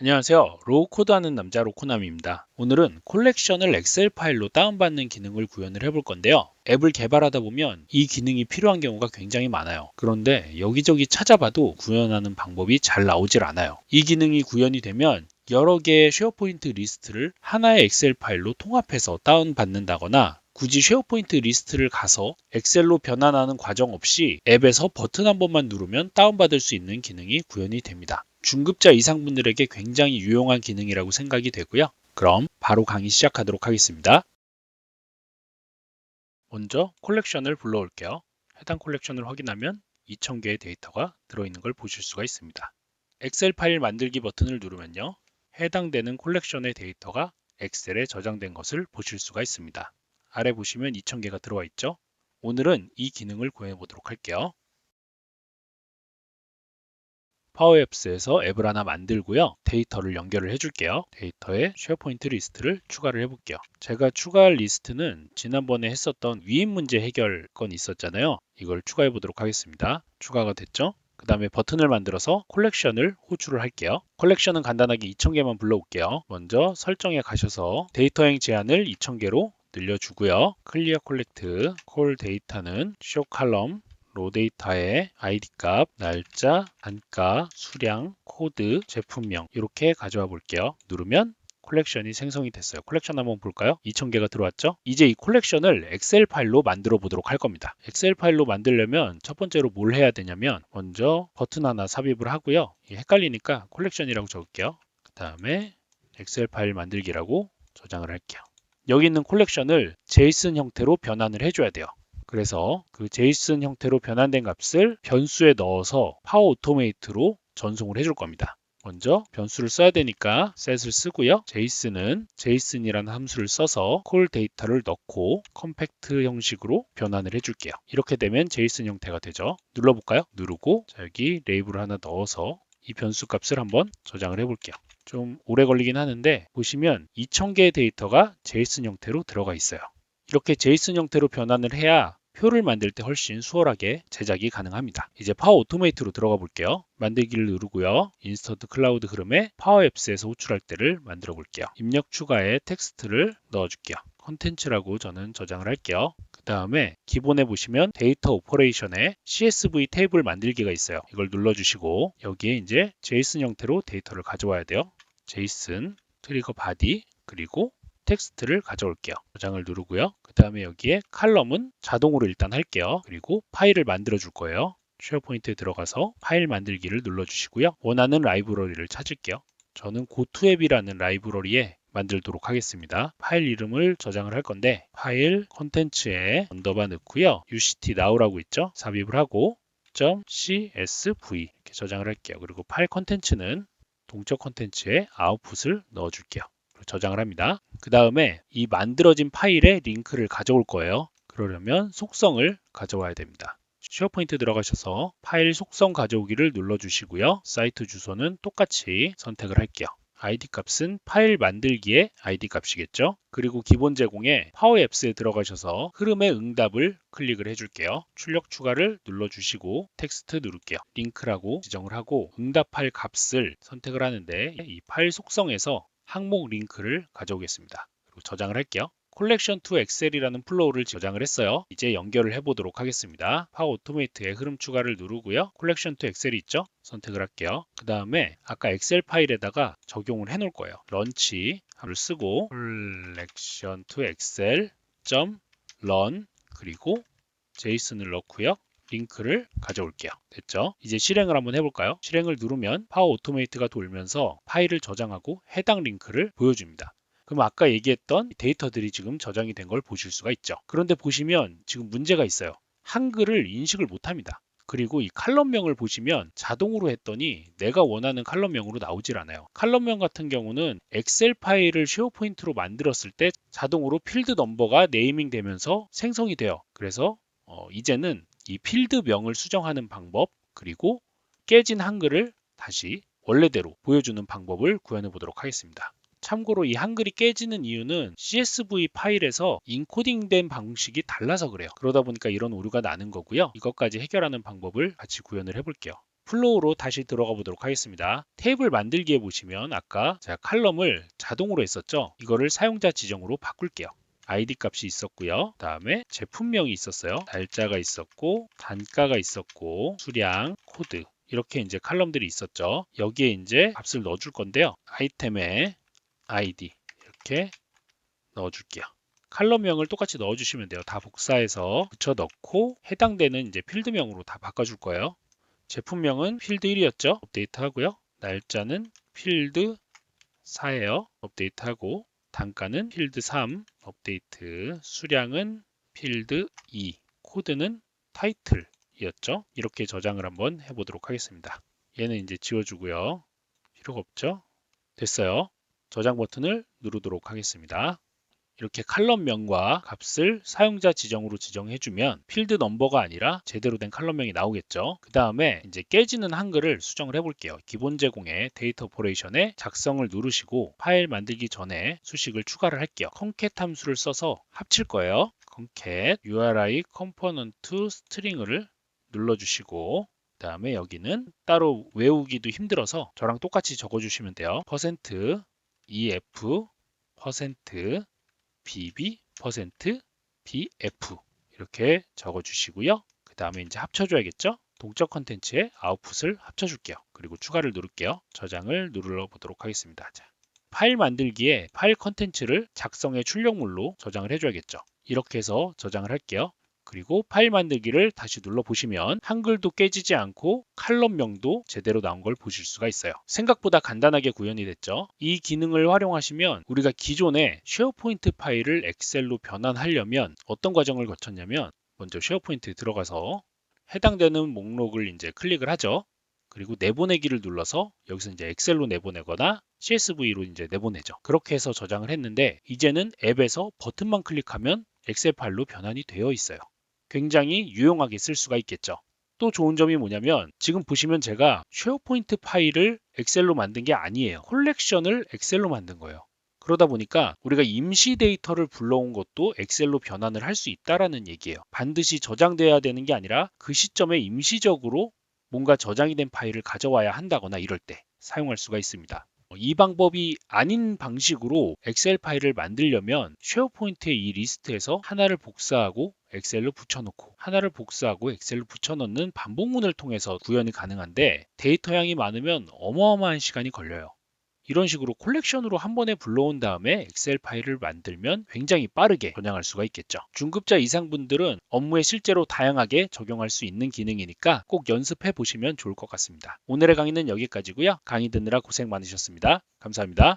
안녕하세요. 로우 코드 하는 남자 로코남입니다. 오늘은 콜렉션을 엑셀 파일로 다운받는 기능을 구현을 해볼 건데요. 앱을 개발하다 보면 이 기능이 필요한 경우가 굉장히 많아요. 그런데 여기저기 찾아봐도 구현하는 방법이 잘 나오질 않아요. 이 기능이 구현이 되면 여러 개의 쉐어포인트 리스트를 하나의 엑셀 파일로 통합해서 다운받는다거나 굳이 쉐어포인트 리스트를 가서 엑셀로 변환하는 과정 없이 앱에서 버튼 한 번만 누르면 다운받을 수 있는 기능이 구현이 됩니다. 중급자 이상 분들에게 굉장히 유용한 기능이라고 생각이 되고요. 그럼 바로 강의 시작하도록 하겠습니다. 먼저 콜렉션을 불러올게요. 해당 콜렉션을 확인하면 2000개의 데이터가 들어있는 걸 보실 수가 있습니다. 엑셀 파일 만들기 버튼을 누르면요. 해당되는 콜렉션의 데이터가 엑셀에 저장된 것을 보실 수가 있습니다. 아래 보시면 2000개가 들어와 있죠. 오늘은 이 기능을 구해 보도록 할게요. 파워앱스에서 앱을 하나 만들고요. 데이터를 연결을 해줄게요. 데이터에 쉐어포인트 리스트를 추가를 해볼게요. 제가 추가할 리스트는 지난번에 했었던 위임 문제 해결 건 있었잖아요. 이걸 추가해 보도록 하겠습니다. 추가가 됐죠? 그 다음에 버튼을 만들어서 콜렉션을 호출을 할게요. 콜렉션은 간단하게 2000개만 불러올게요. 먼저 설정에 가셔서 데이터행 제한을 2000개로 늘려주고요. 클리어 콜렉트 콜 데이터는 쇼 칼럼 로 데이터의 ID 값, 날짜, 단가, 수량, 코드, 제품명 이렇게 가져와 볼게요. 누르면 콜렉션이 생성이 됐어요. 콜렉션 한번 볼까요? 2000개가 들어왔죠? 이제 이 콜렉션을 엑셀 파일로 만들어 보도록 할 겁니다. 엑셀 파일로 만들려면 첫 번째로 뭘 해야 되냐면 먼저 버튼 하나 삽입을 하고요. 헷갈리니까 콜렉션이라고 적을게요. 그 다음에 엑셀 파일 만들기라고 저장을 할게요. 여기 있는 콜렉션을 제이슨 형태로 변환을 해줘야 돼요. 그래서 그 제이슨 형태로 변환된 값을 변수에 넣어서 파워 오토메이트로 전송을 해줄 겁니다. 먼저 변수를 써야 되니까 set을 쓰고요. 제이슨은 제이슨이라는 함수를 써서 콜 데이터를 넣고 컴팩트 형식으로 변환을 해줄게요. 이렇게 되면 제이슨 형태가 되죠. 눌러볼까요? 누르고 자, 여기 레이블을 하나 넣어서 이 변수 값을 한번 저장을 해볼게요. 좀 오래 걸리긴 하는데 보시면 2000개의 데이터가 제이슨 형태로 들어가 있어요. 이렇게 제이슨 형태로 변환을 해야 표를 만들 때 훨씬 수월하게 제작이 가능합니다. 이제 파워 오토메이트로 들어가 볼게요. 만들기를 누르고요. 인스턴트 클라우드 흐름에 파워 앱스에서 호출할 때를 만들어 볼게요. 입력 추가에 텍스트를 넣어줄게요. 컨텐츠라고 저는 저장을 할게요. 그 다음에 기본에 보시면 데이터 오퍼레이션에 CSV 테이블 만들기가 있어요. 이걸 눌러주시고 여기에 이제 제이슨 형태로 데이터를 가져와야 돼요. 제이슨 트리거 바디 그리고 텍스트를 가져올게요. 저장을 누르고요. 그 다음에 여기에 칼럼은 자동으로 일단 할게요. 그리고 파일을 만들어 줄 거예요. 쉐어포인트에 들어가서 파일 만들기를 눌러주시고요. 원하는 라이브러리를 찾을게요. 저는 고투앱이라는 라이브러리에 만들도록 하겠습니다. 파일 이름을 저장을 할 건데 파일 컨텐츠에 언더바 넣고요. uct now라고 있죠. 삽입을 하고 .csv 이렇게 저장을 할게요. 그리고 파일 컨텐츠는 동적 컨텐츠에 아웃풋을 넣어줄게요. 저장을 합니다. 그 다음에 이 만들어진 파일에 링크를 가져올 거예요. 그러려면 속성을 가져와야 됩니다. 쉐어포인트 들어가셔서 파일 속성 가져오기를 눌러주시고요. 사이트 주소는 똑같이 선택을 할게요. id 값은 파일 만들기의 id 값이겠죠. 그리고 기본 제공에 파워 앱스에 들어가셔서 흐름의 응답을 클릭을 해줄게요. 출력 추가를 눌러주시고 텍스트 누를게요. 링크라고 지정을 하고 응답할 값을 선택을 하는데 이 파일 속성에서 항목 링크를 가져오겠습니다. 그리고 저장을 할게요. 콜렉션 투 엑셀이라는 플로우를 저장을 했어요. 이제 연결을 해보도록 하겠습니다. 파워 오토메이트에 흐름 추가를 누르고요. 콜렉션 투 엑셀이 있죠? 선택을 할게요. 그 다음에 아까 엑셀 파일에다가 적용을 해 놓을 거예요. 런치 를 쓰고 콜렉션 투 엑셀 점런 그리고 제이슨을 넣고요. 링크를 가져올게요. 됐죠? 이제 실행을 한번 해볼까요? 실행을 누르면 파워 오토메이트가 돌면서 파일을 저장하고 해당 링크를 보여줍니다. 그럼 아까 얘기했던 데이터들이 지금 저장이 된 걸 보실 수가 있죠. 그런데 보시면 지금 문제가 있어요. 한글을 인식을 못합니다. 그리고 이 칼럼명을 보시면 자동으로 했더니 내가 원하는 칼럼명으로 나오질 않아요. 칼럼명 같은 경우는 엑셀 파일을 쉐어포인트로 만들었을 때 자동으로 필드 넘버가 네이밍 되면서 생성이 돼요. 그래서 어, 이제는 이 필드명을 수정하는 방법 그리고 깨진 한글을 다시 원래대로 보여주는 방법을 구현해 보도록 하겠습니다. 참고로 이 한글이 깨지는 이유는 CSV 파일에서 인코딩된 방식이 달라서 그래요. 그러다 보니까 이런 오류가 나는 거고요. 이것까지 해결하는 방법을 같이 구현을 해볼게요. 플로우로 다시 들어가 보도록 하겠습니다. 테이블 만들기에 보시면 아까 제가 칼럼을 자동으로 했었죠. 이거를 사용자 지정으로 바꿀게요. 아이디 값이 있었고요. 다음에 제품명이 있었어요. 날짜가 있었고 단가가 있었고 수량, 코드 이렇게 이제 칼럼들이 있었죠. 여기에 이제 값을 넣어줄 건데요. 아이템에 아이디 이렇게 넣어줄게요. 칼럼명을 똑같이 넣어주시면 돼요. 다 복사해서 붙여 넣고 해당되는 이제 필드명으로 다 바꿔줄 거예요. 제품명은 필드 1이었죠. 업데이트 하고요. 날짜는 필드 4예요. 업데이트 하고 단가는 필드 3 업데이트 수량은 필드 2 코드는 타이틀이었죠. 이렇게 저장을 한번 해보도록 하겠습니다. 얘는 이제 지워주고요. 필요가 없죠. 됐어요. 저장 버튼을 누르도록 하겠습니다. 이렇게 칼럼명과 값을 사용자 지정으로 지정해주면 필드 넘버가 아니라 제대로 된 칼럼명이 나오겠죠. 그 다음에 이제 깨지는 한글을 수정을 해볼게요. 기본 제공의 데이터 오퍼레이션에 작성을 누르시고 파일 만들기 전에 수식을 추가를 할게요. concat 함수를 써서 합칠 거예요. concat uri component string을 눌러주시고 그 다음에 여기는 따로 외우기도 힘들어서 저랑 똑같이 적어주시면 돼요. 퍼센트 ef 퍼센트 bb 퍼센트 bf 이렇게 적어주시고요. 그 다음에 이제 합쳐줘야겠죠. 동적 컨텐츠에 아웃풋을 합쳐줄게요. 그리고 추가를 누를게요. 저장을 눌러 보도록 하겠습니다. 자, 파일 만들기에 파일 컨텐츠를 작성의 출력물로 저장을 해줘야겠죠. 이렇게 해서 저장을 할게요. 그리고 파일 만들기를 다시 눌러 보시면 한글도 깨지지 않고 칼럼명도 제대로 나온 걸 보실 수가 있어요. 생각보다 간단하게 구현이 됐죠. 이 기능을 활용하시면 우리가 기존에 쉐어포인트 파일을 엑셀로 변환하려면 어떤 과정을 거쳤냐면 먼저 쉐어포인트에 들어가서 해당되는 목록을 이제 클릭을 하죠. 그리고 내보내기를 눌러서 여기서 이제 엑셀로 내보내거나 CSV로 이제 내보내죠. 그렇게 해서 저장을 했는데 이제는 앱에서 버튼만 클릭하면 엑셀 파일로 변환이 되어 있어요. 굉장히 유용하게 쓸 수가 있겠죠. 또 좋은 점이 뭐냐면 지금 보시면 제가 쉐어포인트 파일을 엑셀로 만든 게 아니에요. 콜렉션을 엑셀로 만든 거예요. 그러다 보니까 우리가 임시 데이터를 불러온 것도 엑셀로 변환을 할 수 있다라는 얘기예요. 반드시 저장돼야 되는 게 아니라 그 시점에 임시적으로 뭔가 저장이 된 파일을 가져와야 한다거나 이럴 때 사용할 수가 있습니다. 이 방법이 아닌 방식으로 엑셀 파일을 만들려면 쉐어포인트의 이 리스트에서 하나를 복사하고 엑셀로 붙여놓고 하나를 복사하고 엑셀로 붙여넣는 반복문을 통해서 구현이 가능한데 데이터 양이 많으면 어마어마한 시간이 걸려요. 이런 식으로 콜렉션으로 한 번에 불러온 다음에 엑셀 파일을 만들면 굉장히 빠르게 저장할 수가 있겠죠. 중급자 이상 분들은 업무에 실제로 다양하게 적용할 수 있는 기능이니까 꼭 연습해 보시면 좋을 것 같습니다. 오늘의 강의는 여기까지고요. 강의 듣느라 고생 많으셨습니다. 감사합니다.